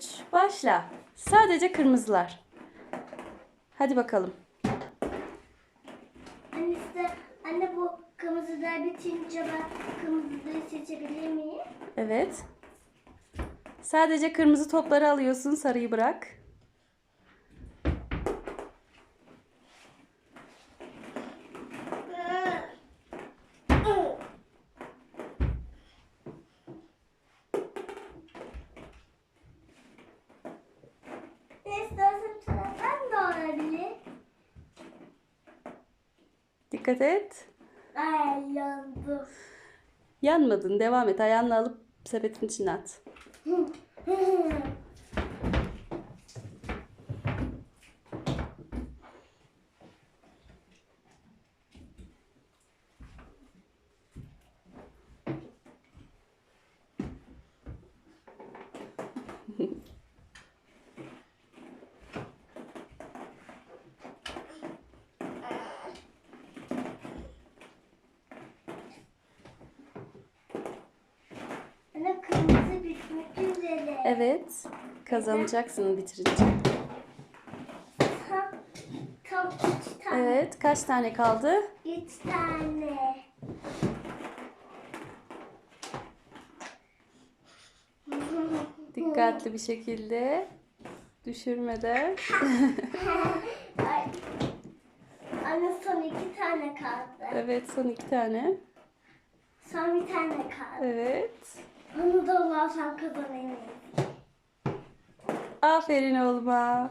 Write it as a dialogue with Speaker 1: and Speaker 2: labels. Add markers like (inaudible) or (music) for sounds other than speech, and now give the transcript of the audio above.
Speaker 1: 3 başla. Sadece kırmızılar. Hadi bakalım.
Speaker 2: Anne size, anne bu kırmızılar bitince ben kırmızıları seçebilir miyim?
Speaker 1: Evet. Sadece kırmızı topları alıyorsun, sarıyı bırak. Dikkat et.
Speaker 2: Ay yandım.
Speaker 1: Yanmadın. Devam et. Ayağınla alıp sepetin içine at. (laughs)
Speaker 2: Anne kırmızı bitmek üzere.
Speaker 1: Evet. Kazanacaksın bitirince.
Speaker 2: Tam, tam üç tane.
Speaker 1: Evet. Kaç tane kaldı?
Speaker 2: Üç tane.
Speaker 1: Dikkatli bir şekilde düşürmeden. (laughs)
Speaker 2: Anne son iki tane kaldı.
Speaker 1: Evet son iki tane.
Speaker 2: Son bir tane kaldı.
Speaker 1: Evet.
Speaker 2: Onu da Allah'tan kazanayım.
Speaker 1: Aferin oğluma.